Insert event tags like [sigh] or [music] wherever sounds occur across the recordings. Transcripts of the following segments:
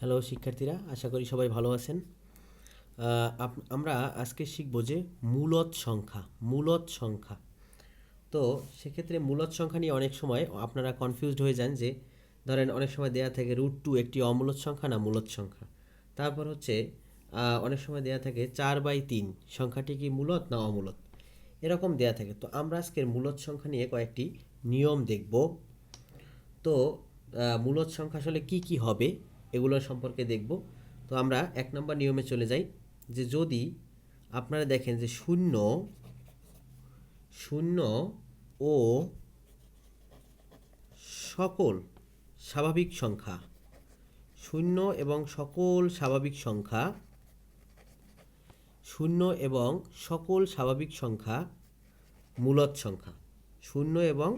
Hello শিক্ষার্থীরা, আশা করি সবাই ভালো আছেন। আমরা আজকে শিখব যে মূলত সংখ্যা মূলত সংখ্যা। তো সেক্ষেত্রে মূলত সংখ্যা নিয়ে অনেক সময় আপনারা কনফিউজড হয়ে যান যে, ধরেন অনেক সময় দেয়া থাকে রুট টু একটি অমূলত সংখ্যা না মূলত সংখ্যা। তারপর হচ্ছে অনেক সময় দেয়া থাকে চার বাই তিন, সংখ্যাটি কি মূলত না অমূলত? এরকম দেয়া থাকে। তো আমরা আজকের মূলত সংখ্যা নিয়ে কয়েকটি নিয়ম দেখব। তো মূলত সংখ্যা আসলে কি কি হবে? এগুলো সম্পর্কে দেখব। তো আমরা এক নম্বর নিয়মে চলে যাই যে যদি আপনারা দেখেন যে শূন্য শূন্য ও সকল স্বাভাবিক সংখ্যা, শূন্য এবং সকল স্বাভাবিক সংখ্যা, শূন্য এবং সকল স্বাভাবিক সংখ্যা মূলদ সংখ্যা, শূন্য এবং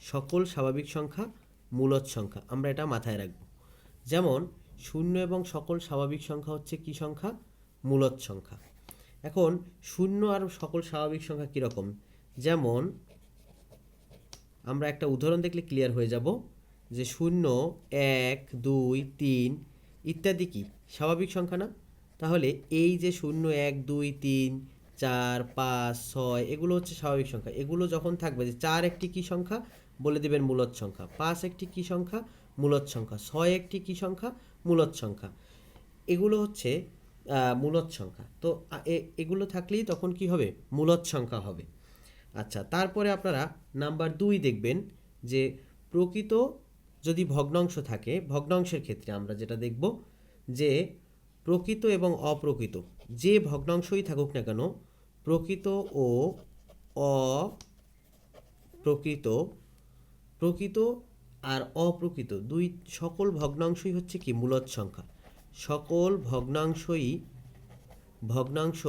সকল স্বাভাবিক সংখ্যা মূলদ সংখ্যা, আমরা এটা মাথায় রাখব। যেমন, শূন্য এবং সকল স্বাভাবিক সংখ্যা হচ্ছে কি সংখ্যা? মূলত সংখ্যা। এখন, শূন্য আর সকল স্বাভাবিক সংখ্যা কীরকম? যেমন, আমরা একটা উদাহরণ দেখলে ক্লিয়ার হয়ে যাব যে শূন্য, এক, দুই, তিন ইত্যাদি কি? স্বাভাবিক সংখ্যা না? তাহলে এই যে শূন্য, এক, দুই, তিন, চার, পাঁচ, ছয়, এগুলো হচ্ছে স্বাভাবিক সংখ্যা। এগুলো যখন থাকবে যে চার একটি কী সংখ্যা? বলে দেবেন মূলত সংখ্যা। পাঁচ একটি কী সংখ্যা? মূলদ সংখ্যা। ছয় একটি কি সংখ্যা? মূলদ সংখ্যা। এগুলো হচ্ছে মূলদ সংখ্যা। তো এগুলো থাকলেই তখন কি হবে? মূলদ সংখ্যা হবে। আচ্ছা তারপরে আপনারা নাম্বার দুই দেখবেন যে, প্রকৃত যদি ভগ্নাংশ থাকে, ভগ্নাংশের ক্ষেত্রে আমরা যেটা দেখব যে, প্রকৃত এবং অপ্রকৃত, যে ভগ্নাংশই থাকুক না কেন, প্রকৃত ও অপ্রকৃত, প্রকৃত আর অপ্রকৃত দুই সকল ভগ্নাংশই হচ্ছে কি মূলদ সংখ্যা। সকল ভগ্নাংশই ভগ্নাংশ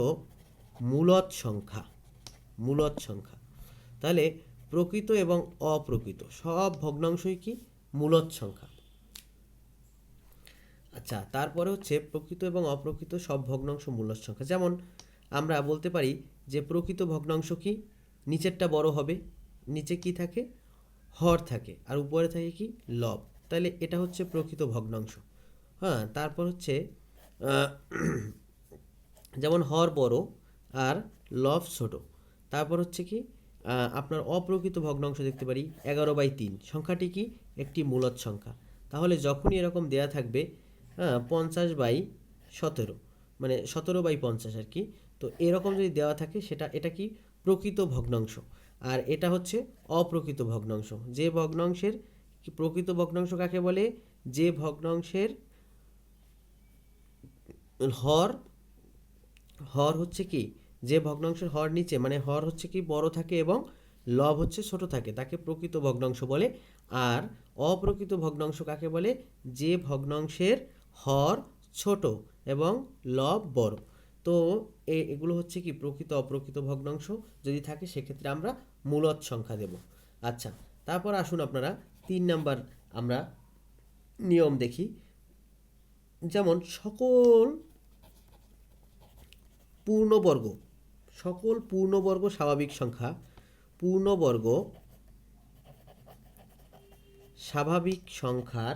মূলদ সংখ্যা মূলদ সংখ্যা। তাহলে প্রকৃত এবং অপ্রকৃত সব ভগ্নাংশই কি মূলদ সংখ্যা। আচ্ছা তারপরে হচ্ছে প্রকৃত এবং অপ্রকৃত সব ভগ্নাংশ মূলদ সংখ্যা। যেমন আমরা বলতে পারি যে প্রকৃত ভগ্নাংশ কি? নিচেরটা বড় হবে, নিচে কি থাকে? হর থাকে, আর উপরে থাকে কি? লব। তাহলে এটা হচ্ছে প্রকৃত ভগ্নাংশ। হ্যাঁ তারপর হচ্ছে [clears throat] যেমন হর বড় আর লব ছোট। তারপর হচ্ছে কি আপনার অপ্রকৃত ভগ্নাংশ দেখতে পারি, এগারো বাই তিন। সংখ্যাটি কি? একটি মূলদ সংখ্যা। তাহলে যখনই এরকম দেয়া থাকবে হ্যাঁ পঞ্চাশ বাই সতেরো মানে সতেরো বাই পঞ্চাশ আর কি, তো এরকম যদি দেওয়া থাকে, সেটা, এটা কি? প্রকৃত ভগ্নাংশ। আর এটা হচ্ছে অপ্রকৃত ভগ্নাংশ। যে ভগ্নাংশের প্রকৃত ভগ্নাংশ কাকে বলে? যে ভগ্নাংশের হর হর হচ্ছে কি? যে ভগ্নাংশের হর নিচে মানে হর হচ্ছে কি বড় থাকে এবং লব হচ্ছে ছোট থাকে, তাকে প্রকৃত ভগ্নাংশ বলে। আর অপ্রকৃত ভগ্নাংশ কাকে বলে? যে ভগ্নাংশের হর ছোট এবং লব বড়। তো এগুলো হচ্ছে কি প্রকৃত অপ্রকৃত ভগ্নাংশ। যদি থাকে সেক্ষেত্রে আমরা মূলদ সংখ্যা দেব। আচ্ছা তারপর আসুন আপনারা তিন নাম্বার আমরা নিয়ম দেখি। যেমন সকল পূর্ণবর্গ সকল পূর্ণবর্গ স্বাভাবিক সংখ্যা, পূর্ণবর্গ স্বাভাবিক সংখ্যার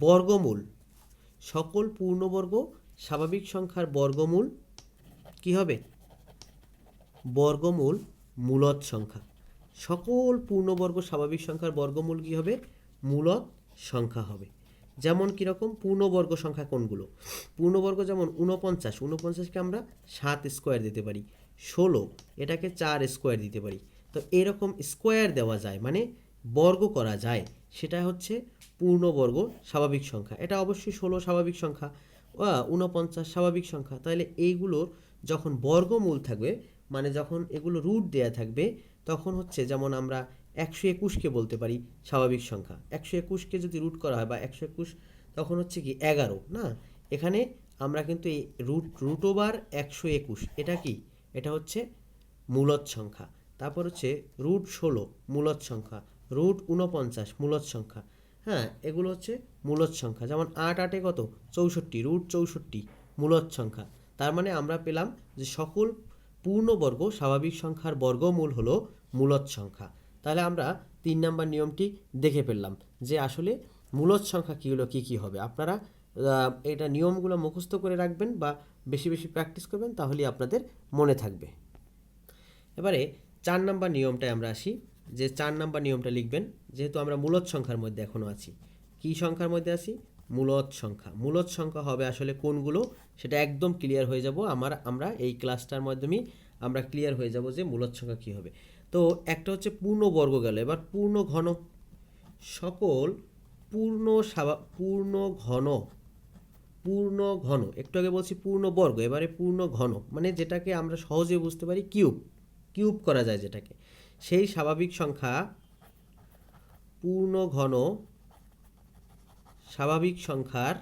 বর্গমূল, সকল পূর্ণবর্গ স্বাভাবিক সংখ্যার বর্গমূল কি হবে? বর্গমূল মূলদ সংখ্যা। সকল পূর্ণবর্গ স্বাভাবিক সংখ্যার বর্গমূল কী হবে? মূলদ সংখ্যা হবে। যেমন কীরকম পূর্ণবর্গ সংখ্যা কোনগুলো? পূর্ণবর্গ যেমন ঊনপঞ্চাশ ঊনপঞ্চাশকে আমরা সাত স্কোয়ার দিতে পারি। ষোলো, এটাকে চার স্কোয়ার দিতে পারি। তো এরকম স্কোয়ার দেওয়া যায় মানে বর্গ করা যায় সেটা হচ্ছে পূর্ণবর্গ স্বাভাবিক সংখ্যা। এটা অবশ্যই ষোলো স্বাভাবিক সংখ্যা ঊনপঞ্চাশ স্বাভাবিক সংখ্যা। তাহলে এইগুলোর যখন বর্গমূল থাকবে মানে যখন এগুলো রুট দেয়া থাকবে, তখন হচ্ছে যেমন আমরা একশো একুশকে বলতে পারি স্বাভাবিক সংখ্যা। একশো একুশকে যদি রুট করা হয় বা একশো একুশ, তখন হচ্ছে কি এগারো, না? এখানে আমরা কিন্তু এই রুট রুট ওভার একশো একুশ, এটা কি? এটা হচ্ছে মূলত সংখ্যা। তারপর হচ্ছে রুট ষোলো, মূলত সংখ্যা। রুট ঊনপঞ্চাশ, মূলত সংখ্যা। হ্যাঁ এগুলো হচ্ছে মূলত সংখ্যা। যেমন আট, আটে কত? চৌষট্টি রুট চৌষট্টি, মূলত সংখ্যা। তার মানে আমরা পেলাম যে সকল পূর্ণবর্গ স্বাভাবিক সংখ্যার বর্গমূল হলো মূলত সংখ্যা। তাহলে আমরা তিন নাম্বার নিয়মটি দেখে ফেললাম যে আসলে মূলত সংখ্যা কীগুলো কী কী হবে। আপনারা এটা নিয়মগুলো মুখস্থ করে রাখবেন বা বেশি বেশি প্র্যাকটিস করবেন তাহলেই আপনাদের মনে থাকবে। এবারে চার নাম্বার নিয়মটায় আমরা আসি, যে চার নাম্বার নিয়মটা লিখবেন, যেহেতু আমরা মূলত সংখ্যার মধ্যে এখনও আছি। কী সংখ্যার মধ্যে আছি মূলদ সংখ্যা। মূলত সংখ্যা হবে আসলে কোনগুলো? সেটা একদম ক্লিয়ার হয়ে যাব। আমার, আমরা এই ক্লাসটার মাধ্যমেই আমরা ক্লিয়ার হয়ে যাব যে মূলত সংখ্যা কী হবে। তো একটা হচ্ছে পূর্ণ বর্গ গেল। এবার পূর্ণ ঘন সকল পূর্ণ পূর্ণ ঘন পূর্ণ ঘন। একটু আগে বলছি পূর্ণ বর্গ, এবারে পূর্ণ ঘন। মানে যেটাকে আমরা সহজে বুঝতে পারি কিউব কিউব করা যায় যেটাকে। সেই স্বাভাবিক সংখ্যা পূর্ণ ঘন স্বাভাবিক সংখ্যার,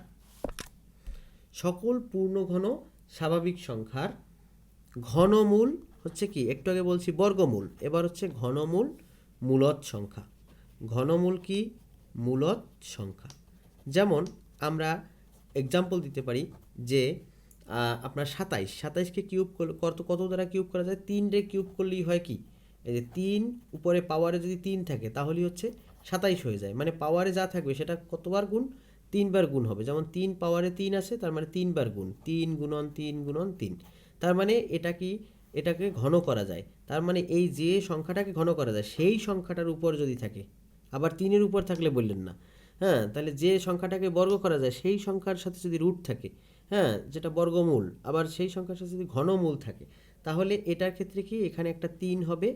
সকল পূর্ণ ঘন স্বাভাবিক সংখ্যার ঘনমূল হচ্ছে কি? একটু আগে বলছি বর্গমূল, এবার হচ্ছে ঘনমূল মূলত সংখ্যা। ঘনমূল কি? মূলত সংখ্যা। যেমন আমরা এক্সাম্পল দিতে পারি যে আপনার সাতাইশ, সাতাইশকে কিউব কত কত দ্বারা কিউব করা যায়? তিন রে কিউব করলেই হয় কি? এই যে তিন উপরে পাওয়ারে যদি তিন থাকে, তাহলেই হচ্ছে সাতাইশ হয়ে যায়। মানে পাওয়ারে যা থাকবে সেটা কতবার গুণ? তিনবার গুণ হবে। যেমন তিন পাওয়ারে তিন আছে তার মানে তিনবার গুণ। তিন গুণন তিন গুণন তিন। তার মানে এটা কি? এটাকে ঘন করা যায়। তার মানে এই যে সংখ্যাটাকে ঘন করা যায়, সেই সংখ্যাটার উপর যদি থাকে, আবার তিনের উপর থাকলে বললেন না। হ্যাঁ তাহলে যে সংখ্যাটাকে বর্গ করা যায়, সেই সংখ্যার সাথে যদি রুট থাকে হ্যাঁ যেটা বর্গমূল, আবার সেই সংখ্যার সাথে যদি ঘনমূল থাকে, তাহলে এটার ক্ষেত্রে কি? এখানে একটা তিন হবে।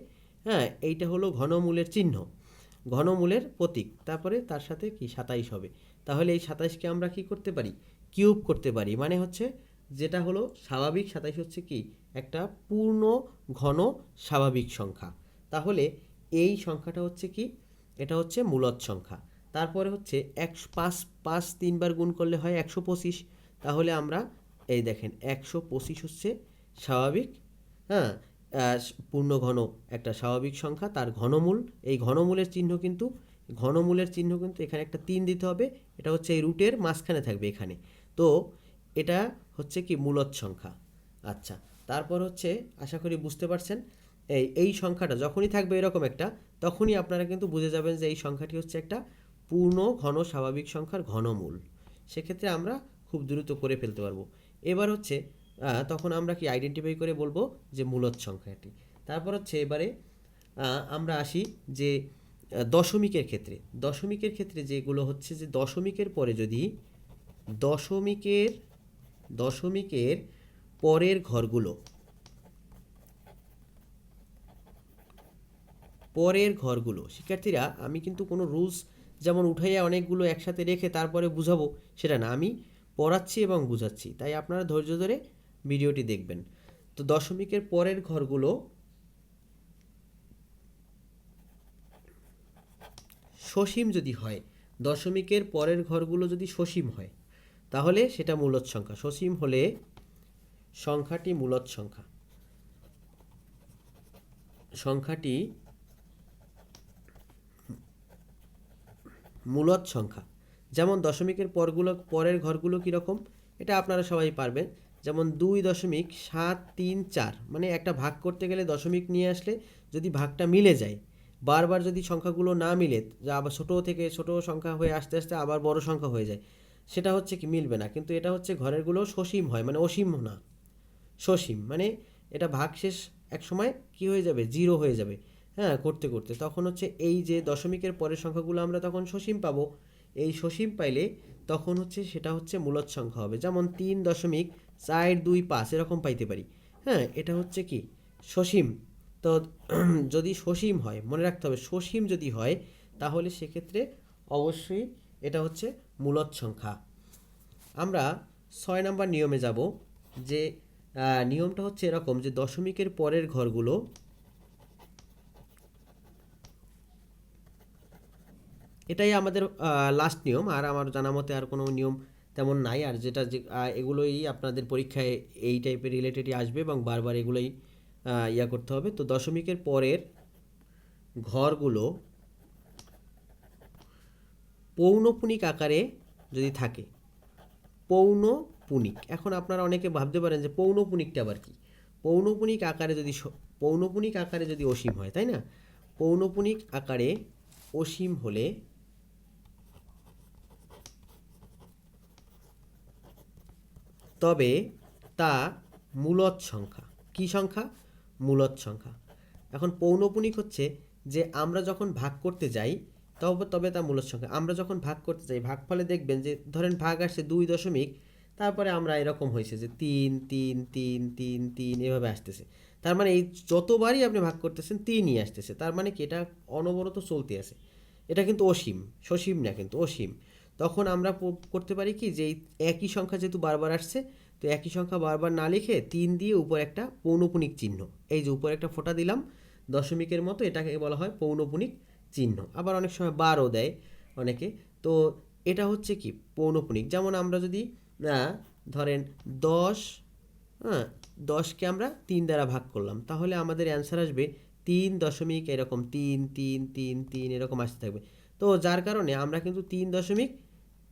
হ্যাঁ এইটা হলো ঘনমূলের চিহ্ন, ঘনমূলের প্রতীক। তারপরে তার সাথে কি? সাতাইশ হবে। তাহলে এই সাতাইশকে আমরা কি করতে পারি? কিউব করতে পারি। মানে হচ্ছে যেটা হলো স্বাভাবিক সাতাইশ হচ্ছে কি? একটা পূর্ণ ঘন স্বাভাবিক সংখ্যা। তাহলে এই সংখ্যাটা হচ্ছে কি? এটা হচ্ছে মূলত সংখ্যা। তারপরে হচ্ছে একশো পাঁচ পাঁচ তিনবার গুণ করলে হয় একশো পঁচিশ। তাহলে আমরা এই দেখেন একশো পঁচিশ হচ্ছে স্বাভাবিক হ্যাঁ? পূর্ণ ঘন একটা স্বাভাবিক সংখ্যা, তার ঘনমূল। এই ঘনমূলের চিহ্ন কিন্তু ঘনমূলের চিহ্ন কিন্তু এখানে একটা তিন দিতে হবে, এটা হচ্ছে এই রুটের মাঝখানে থাকবে এখানে। তো এটা হচ্ছে কি মূলত সংখ্যা। আচ্ছা তারপর হচ্ছে আশা করি বুঝতে পারছেন, এই এই সংখ্যাটা যখনই থাকবে এরকম একটা, তখনই আপনারা কিন্তু বুঝে যাবেন যে এই সংখ্যাটি হচ্ছে একটা পূর্ণ, ঘন, স্বাভাবিক সংখ্যার ঘনমূল। সেক্ষেত্রে আমরা খুব দ্রুত করে ফেলতে পারব। এবার হচ্ছে তখন আমরা কি আইডেন্টিফাই করে বলব যে মূলত সংখ্যাটি। তারপর হচ্ছে এবারে আমরা আসি যে দশমিকের ক্ষেত্রে। দশমিকের ক্ষেত্রে যেগুলো হচ্ছে যে দশমিকের পরে যদি দশমিকের দশমিকের পরের ঘরগুলো পরের ঘরগুলো, শিক্ষার্থীরা, আমি কিন্তু কোনো রুলস যেমন উঠাইয়া অনেকগুলো একসাথে রেখে তারপরে বুঝাবো, সেটা না। আমি পড়াচ্ছি এবং বুঝাচ্ছি। তাই আপনারা ধৈর্য ধরে ভিডিওটি দেখবেন। তো দশমিকের পরের ঘরগুলো সসীম যদি হয়, দশমিকের পরের ঘরগুলো যদি সসীম হয়, তাহলে সেটা মূলদ সংখ্যা। সসীম হলে সংখ্যাটি মূলদ সংখ্যা। সংখ্যাটি মূলদ সংখ্যা। যেমন দশমিকের পরগুলো, পরের ঘরগুলো কীরকম? এটা আপনারা সবাই পারবেন। যেমন দুই দশমিক সাত তিন চার মানে একটা ভাগ করতে গেলে দশমিক নিয়ে আসলে যদি ভাগটা মিলে যায় বারবার যদি সংখ্যাগুলো না মিলে, যা আবার ছোটো থেকে ছোটো সংখ্যা হয়ে আস্তে আস্তে আবার বড় সংখ্যা হয়ে যায়, সেটা হচ্ছে কি মিলবে না। কিন্তু এটা হচ্ছে ঘরেরগুলো সসীম হয় মানে অসীম না, সসীম। মানে এটা ভাগ শেষ এক সময় কি হয়ে যাবে? জিরো হয়ে যাবে হ্যাঁ করতে করতে। তখন হচ্ছে এই যে দশমিকের পরের সংখ্যাগুলো আমরা তখন সসীম পাবো, এই সসীম পাইলে তখন হচ্ছে সেটা হচ্ছে মূলদ সংখ্যা হবে। যেমন তিন দশমিক চার দুই পাঁচ, এরকম পাইতে পারি। হ্যাঁ এটা হচ্ছে কি সসীম। তো [clears throat] যদি সসীম হয়, মনে রাখতে হবে সসীম যদি হয়, তাহলে সেক্ষেত্রে অবশ্যই এটা হচ্ছে মূলত সংখ্যা। আমরা ছয় নম্বর নিয়মে যাব, যে নিয়মটা হচ্ছে এরকম যে, দশমিকের পরের ঘরগুলো এটাই আমাদের লাস্ট নিয়ম, আর আমার জানা মতে আর কোনো নিয়ম তেমন নাই, আর যেটা যে এগুলোই আপনাদের পরীক্ষায় এই টাইপের রিলেটেডই আসবে এবং বারবার এগুলোই ইয়া করতে হবে। তো দশমিকের পরের ঘরগুলো পৌনপুনিক আকারে যদি থাকে, পৌনপুনিক। এখন আপনারা অনেকে ভাবতে পারেন যে পৌনপুনিকটা আবার কি? পৌনপুনিক আকারে যদি পৌনপুনিক আকারে যদি অসীম হয়, তাই না? পৌনপুনিক আকারে অসীম হলে তবে তা মূলত সংখ্যা। কি সংখ্যা? মূলদ সংখ্যা। এখন পৌনপুনিক হচ্ছে যে আমরা যখন ভাগ করতে যাই, তবে তবে তা মূলদ সংখ্যা। আমরা যখন ভাগ করতে যাই, ভাগফলে দেখবেন যে ধরেন ভাগ আসছে দুই দশমিক, তারপরে আমরা এরকম হয়েছে যে তিন তিন তিন তিন তিন এভাবে আসতেছে। তার মানে এই যতবারই আপনি ভাগ করতেছেন, তিনই আসতেছে। তার মানে কি? এটা অনবরত চলতে আছে। এটা কিন্তু অসীম, সসীম না কিন্তু অসীম। তখন আমরা করতে পারি কি? যে একই সংখ্যা যেহেতু বারবার আসছে তো একই সংখ্যা বারবার না লিখে তিন দিয়ে উপর একটা পৌনপুনিক চিহ্ন। এই যে উপর একটা ফোঁটা দিলাম, দশমিকের মতো এটাকে বলা হয় পৌনপুনিক চিহ্ন। আবার অনেক সময় বারও দেয় অনেকে। তো এটা হচ্ছে কি? পৌনপুনিক। যেমন আমরা যদি ধরেন দশ হ্যাঁ দশকে আমরা তিন দ্বারা ভাগ করলাম, তাহলে আমাদের অ্যান্সার আসবে তিন দশমিক এরকম তিন তিন তিন তিন এরকম আসতে থাকবে। তো যার কারণে আমরা কিন্তু তিন দশমিক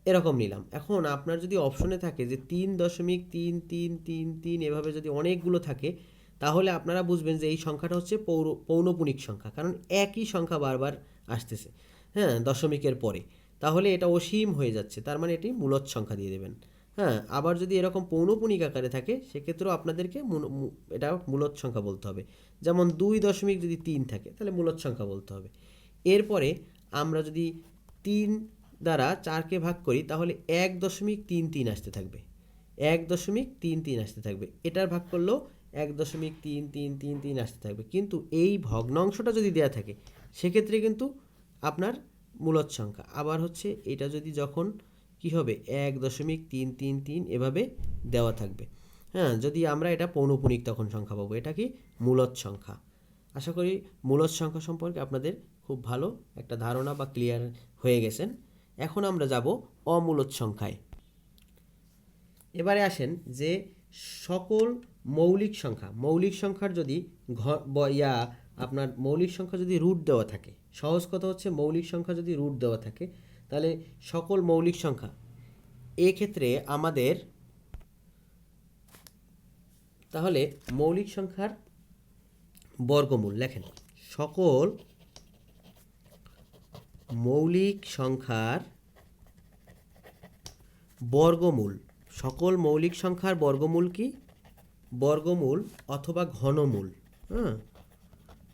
এরকম নিলাম। এখন আপনার যদি অপশনে থাকে যে তিন দশমিক তিন তিন তিন তিন এভাবে যদি অনেকগুলো থাকে, তাহলে আপনারা বুঝবেন যে এই সংখ্যাটা হচ্ছে পৌর, পৌনপুনিক সংখ্যা, কারণ একই সংখ্যা বারবার আসতেছে হ্যাঁ দশমিকের পরে। তাহলে এটা অসীম হয়ে যাচ্ছে, তার মানে এটি মূলত সংখ্যা দিয়ে দেবেন। হ্যাঁ আবার যদি এরকম পৌনপুনিক আকারে থাকে, সেক্ষেত্রেও আপনাদেরকে এটা মূলত সংখ্যা বলতে হবে। যেমন দুই দশমিক যদি তিন থাকে, তাহলে মূলত সংখ্যা বলতে হবে। এরপরে আমরা যদি তিন দ্বারা চারকে ভাগ করি, তাহলে এক দশমিক তিন তিন আসতে থাকবে। এক দশমিক তিন তিন আসতে থাকবে। এটার ভাগ করলেও এক দশমিক তিন তিন তিন তিন আসতে থাকবে। কিন্তু এই ভগ্নাংশটা যদি দেয়া থাকে, সেক্ষেত্রে কিন্তু আপনার মূলত সংখ্যা। আবার হচ্ছে এটা যদি যখন কি হবে, এক দশমিক তিন তিন তিন এভাবে দেওয়া থাকবে। হ্যাঁ যদি আমরা এটা পৌনপুনিক তখন সংখ্যা পাবো, এটা কি মূলত সংখ্যা। আশা করি মূলত সংখ্যা সম্পর্কে আপনাদের খুব ভালো একটা ধারণা বা ক্লিয়ার হয়ে গেছেন। এখন আমরা যাব অমূলত সংখ্যায়। এবারে আসেন যে সকল মৌলিক সংখ্যা, মৌলিক সংখ্যার যদি ঘ ইয়া, আপনার মৌলিক সংখ্যা যদি রুট দেওয়া থাকে, সহজ কথা হচ্ছে মৌলিক সংখ্যা যদি রুট দেওয়া থাকে, তাহলে সকল মৌলিক সংখ্যা, এক্ষেত্রে আমাদের তাহলে মৌলিক সংখ্যার বর্গমূল, লেখেন, সকল মৌলিক সংখ্যার বর্গমূল। সকল মৌলিক সংখ্যার বর্গমূল কি? বর্গমূল অথবা ঘনমূল। হ্যাঁ?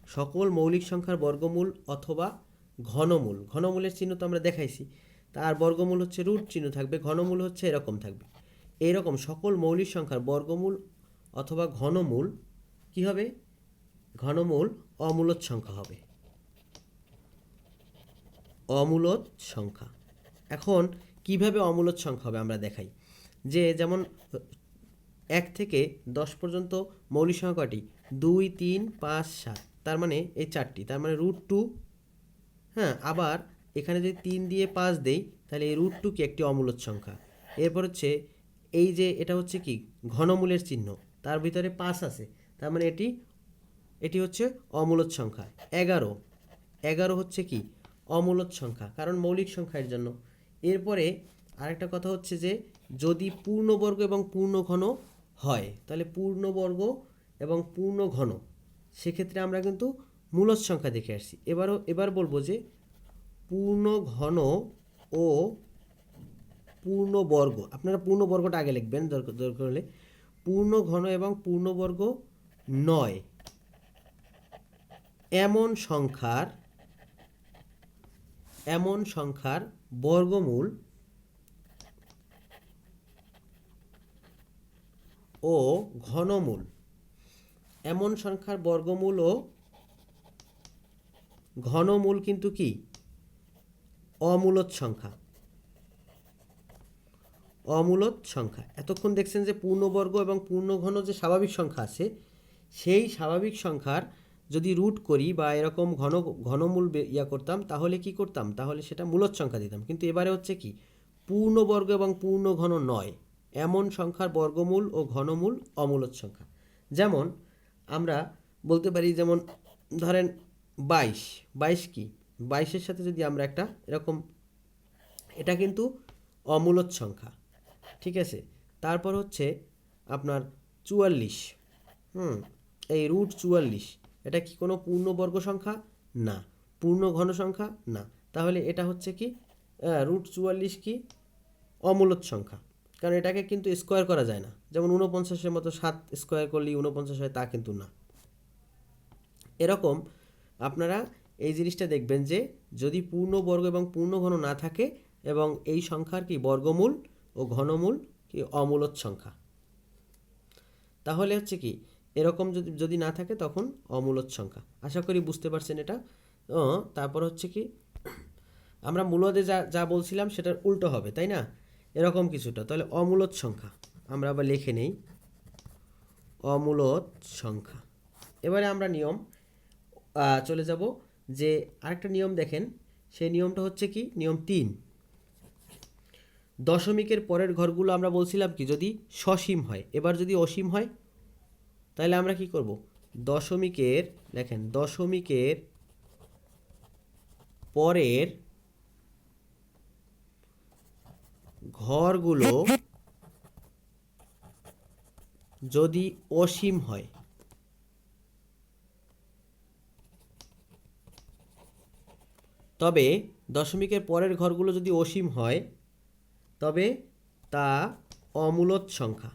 সকল মৌলিক সংখ্যার বর্গমূল অথবা ঘনমূল। ঘনমূলের চিহ্ন তো আমরা দেখাইছি। তার বর্গমূল হচ্ছে রুট চিহ্ন থাকবে, ঘনমূল হচ্ছে এরকম থাকবে। এইরকম সকল মৌলিক সংখ্যার বর্গমূল অথবা ঘনমূল কি হবে? ঘনমূল অমূলত সংখ্যা হবে। অমূলত সংখ্যা। এখন কীভাবে অমূলত সংখ্যা হবে আমরা দেখাই। যে যেমন, এক থেকে দশ পর্যন্ত মৌলিক সংখ্যা দুই, তিন, পাঁচ, সাত, তার মানে এই চারটি, তার মানে রুট টু হ্যাঁ আবার এখানে যদি তিন দিয়ে পাঁচ দেই, তাহলে এই রুট টু কি একটি অমূলত সংখ্যা। এরপর হচ্ছে এই যে এটা হচ্ছে কি? ঘনমূলের চিহ্ন, তার ভিতরে পাঁচ আছে, তার মানে এটি এটি হচ্ছে অমূলত সংখ্যা। এগারো এগারো হচ্ছে কি? অমূলত সংখ্যা, কারণ মৌলিক সংখ্যার জন্য। এরপরে আরেকটা কথা হচ্ছে যে, যদি পূর্ণবর্গ এবং পূর্ণঘন হয়, তাহলে পূর্ণবর্গ এবং পূর্ণঘন, সেক্ষেত্রে আমরা কিন্তু মূলত সংখ্যা দেখে আসছি। এবারও, এবার বলব যে, পূর্ণঘন ও পূর্ণবর্গ, আপনারা পূর্ণবর্গটা আগে লিখবেন দরকার দরকার হলে। পূর্ণঘন এবং পূর্ণবর্গ নয়। এমন সংখ্যার এমন সংখ্যার বর্গমূল ও ঘনমূল। এমন সংখ্যার বর্গমূল ও ঘনমূল কিন্তু কি? অমূলত সংখ্যা। অমূলত সংখ্যা। এতক্ষণ দেখছেন যে পূর্ণবর্গ এবং পূর্ণঘন যে স্বাভাবিক সংখ্যা আছে, সেই স্বাভাবিক সংখ্যার যদি রুট করি বা এরকম ঘন, ঘনমূল ইয়া করতাম, তাহলে কি করতাম? তাহলে সেটা মূলত সংখ্যা দিতাম। কিন্তু এবারে হচ্ছে কি, পূর্ণবর্গ এবং পূর্ণ ঘন নয়, এমন সংখ্যার বর্গমূল ও ঘনমূল অমূলত সংখ্যা। যেমন, আমরা বলতে পারি যেমন, ধরেন বাইশ। বাইশ কি? বাইশের সাথে যদি আমরা একটা এরকম, এটা কিন্তু অমূলত সংখ্যা। ঠিক আছে? তারপর হচ্ছে আপনার চুয়াল্লিশ। হুম, এই রুট চুয়াল্লিশ। এটা কি কোনো পূর্ণবর্গ সংখ্যা? না। পূর্ণ ঘন সংখ্যা? না। তাহলে এটা হচ্ছে কি রুট চুয়াল্লিশ কি? অমূলত সংখ্যা। কারণ এটাকে কিন্তু স্কোয়ার করা যায় না। যেমন ঊনপঞ্চাশের মতো সাত স্কোয়ার করলেই ঊনপঞ্চাশ হয়, তা কিন্তু না। এরকম আপনারা এই জিনিসটা দেখবেন যে, যদি পূর্ণবর্গ এবং পূর্ণ ঘন না থাকে এবং এই সংখ্যার কি বর্গমূল ও ঘনমূল কি অমূলত সংখ্যা। তাহলে হচ্ছে কি এরকম যদি যদি না থাকে তখন অমূলত সংখ্যা। আশা করি বুঝতে পারছেন এটা। তারপর হচ্ছে কি, আমরা মূলদে যা যা বলছিলাম সেটার উল্টো হবে, তাই না? এরকম কিছুটা। তাহলে অমূলত সংখ্যা, আমরা আবার লিখে নেই। অমূলত সংখ্যা। এবারে আমরা নিয়ম চলে যাব যে আরেকটা নিয়ম দেখেন। সেই নিয়মটা হচ্ছে কি, নিয়ম তিন। দশমিকের পরের ঘরগুলো আমরা বলছিলাম কি, যদি সসীম হয়, এবার যদি অসীম হয় তাহলে আমরা কি করব? দশমিকের, দেখেন, দশমিকের পরের ঘরগুলো যদি অসীম হয়, তবে দশমিকের পরের ঘরগুলো যদি অসীম হয়, তবে তা অমূলত সংখ্যা।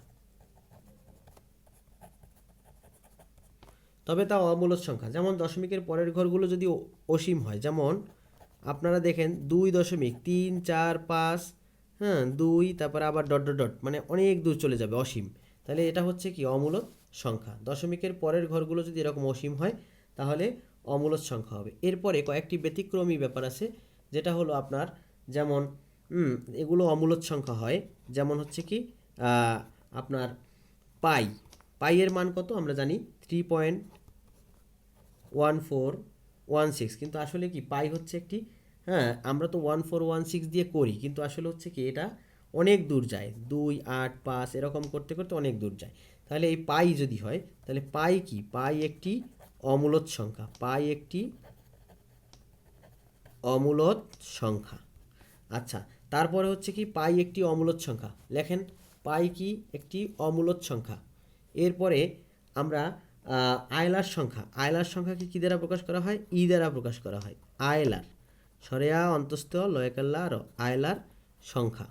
তবে তা অমূলত সংখ্যা। যেমন দশমিকের পরের ঘরগুলো যদি অসীম হয়, যেমন আপনারা দেখেন দুই দশমিক তিন চার পাঁচ হ্যাঁ দুই, তারপরে আবার ডট ডট ডট মানে অনেক দূর চলে যাবে অসীম। তাহলে এটা হচ্ছে কি? অমূলত সংখ্যা। দশমিকের পরের ঘরগুলো যদি এরকম অসীম হয়, তাহলে অমূলত সংখ্যা হবে। এরপরে কয়েকটি ব্যতিক্রমী ব্যাপার আছে, যেটা হলো আপনার যেমন এগুলো অমূলত সংখ্যা হয়। যেমন হচ্ছে কি? আপনার পাই। পাইয়ের মান কত? আমরা জানি three point one four one six কিন্তু আসলে কি পাই হচ্ছে একটি হ্যাঁ আমরা তো ওয়ান ফোর ওয়ান সিক্স দিয়ে করি, কিন্তু আসলে হচ্ছে কি, এটা অনেক দূর যায়। দুই, আট, পাঁচ, এরকম করতে করতে অনেক দূর যায়। তাহলে এই পাই যদি হয়, তাহলে পাই কি? পাই একটি অমূলত সংখ্যা পাই একটি অমূলত সংখ্যা। আচ্ছা তারপরে হচ্ছে কি পাই একটি অমূলত সংখ্যা। লেখেন পাই কি একটি অমূলত সংখ্যা। এরপরে আমরা আয়লার সংখ্যা। আয়লার সংখ্যাকে কি দ্বারা প্রকাশ করা হয়? ই দ্বারা প্রকাশ করা হয়। আয়লার, সরেয়া, অন্তস্থ, লয়কাল্লা আর আয়লার সংখ্যা।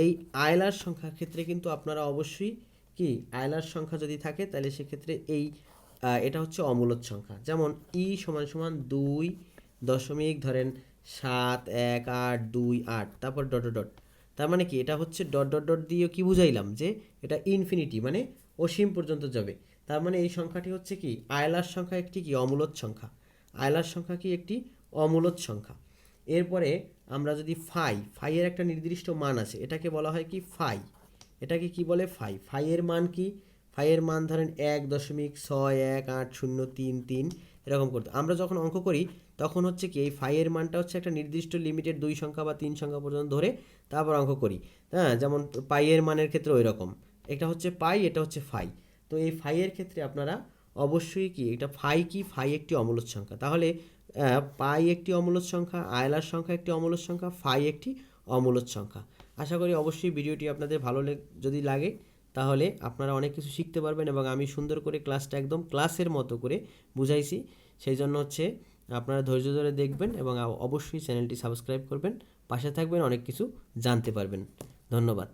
এই আয়লার সংখ্যার ক্ষেত্রে কিন্তু আপনারা অবশ্যই কি, আয়লার সংখ্যা যদি থাকে, তাহলে সেক্ষেত্রে এই এটা হচ্ছে অমূলত সংখ্যা। যেমন ই সমান সমান দুই দশমিক ধরেন সাত, এক, আট, দুই, আট, তারপর ডট ডট তার মানে কি, এটা হচ্ছে ডট ডট ডট দিয়ে কি বুঝাইলাম যে এটা ইনফিনিটি মানে অসীম পর্যন্ত যাবে। তার মানে এই সংখ্যাটি হচ্ছে কি? আয়লার সংখ্যা একটি কি? অমূলত সংখ্যা। আয়লার সংখ্যা কি? একটি অমূলত সংখ্যা। এরপরে আমরা যদি ফাই ফাইয়ের একটা নির্দিষ্ট মান আছে, এটাকে বলা হয় কি? ফাই। এটাকে কি বলে? ফাই। ফাইয়ের মান কি? ফাইয়ের মান ধরেন এক দশমিক ছয় এক আট শূন্য তিন তিন, এরকম করতে। আমরা যখন অঙ্ক করি, তখন হচ্ছে কি এই ফাইয়ের মানটা হচ্ছে একটা নির্দিষ্ট লিমিটেড দুই সংখ্যা বা তিন সংখ্যা পর্যন্ত ধরে তারপর অঙ্ক করি। হ্যাঁ যেমন পাইয়ের মানের ক্ষেত্রে ওই রকম এটা হচ্ছে পাই, এটা হচ্ছে ফাই। তো এই ফাইয়ের ক্ষেত্রে আপনারা অবশ্যই কি, এটা ফাই কি? ফাই একটি অমূলত সংখ্যা। তাহলে পাই একটি অমূলত সংখ্যা, আয়লার সংখ্যা একটি অমূলত সংখ্যা ফাই একটি অমূলত সংখ্যা। আশা করি অবশ্যই ভিডিওটি আপনাদের ভালো যদি লাগে, তাহলে আপনারা অনেক কিছু শিখতে পারবেন এবং আমি সুন্দর করে ক্লাসটা একদম ক্লাসের মতো করে বুঝাইছি। সেই জন্য হচ্ছে আপনারা ধৈর্য ধরে দেখবেন এবং অবশ্যই চ্যানেলটি সাবস্ক্রাইব করবেন। পাশে থাকবেন, অনেক কিছু জানতে পারবেন। ধন্যবাদ।